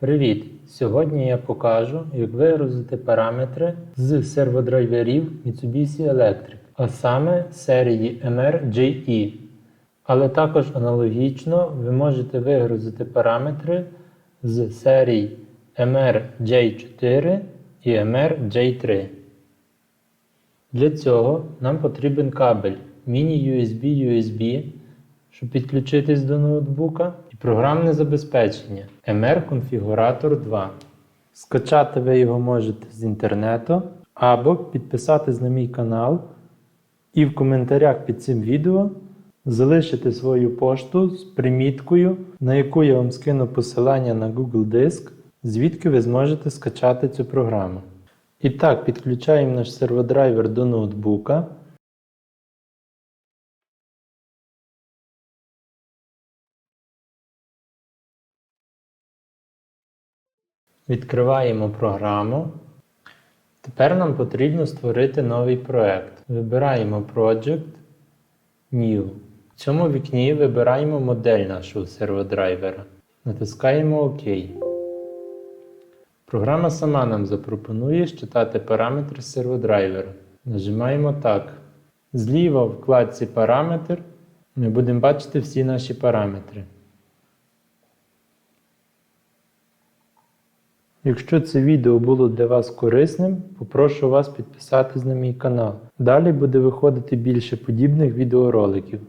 Привіт! Сьогодні я покажу, як вигрузити параметри з серводрайверів Mitsubishi Electric, а саме серії MRJE. Але також аналогічно ви можете вигрузити параметри з серій MRJ4 і MRJ3. Для цього нам потрібен кабель Mini-USB-USB, щоб підключитись до ноутбука, і програмне забезпечення MR Configurator 2. Скачати ви його можете з інтернету або підписатись на мій канал і в коментарях під цим відео залишити свою пошту з приміткою, на яку я вам скину посилання на Google Диск, звідки ви зможете скачати цю програму. І так, підключаємо наш серводрайвер до ноутбука. Відкриваємо програму. Тепер нам потрібно створити новий проект. Вибираємо Project New. В цьому вікні вибираємо модель нашого серводрайвера. Натискаємо ОК. Програма сама нам запропонує считати параметри серводрайвера. Нажимаємо так. Зліва в вкладці Параметр ми будемо бачити всі наші параметри. Якщо це відео було для вас корисним, попрошу вас підписатись на мій канал. Далі буде виходити більше подібних відеороликів.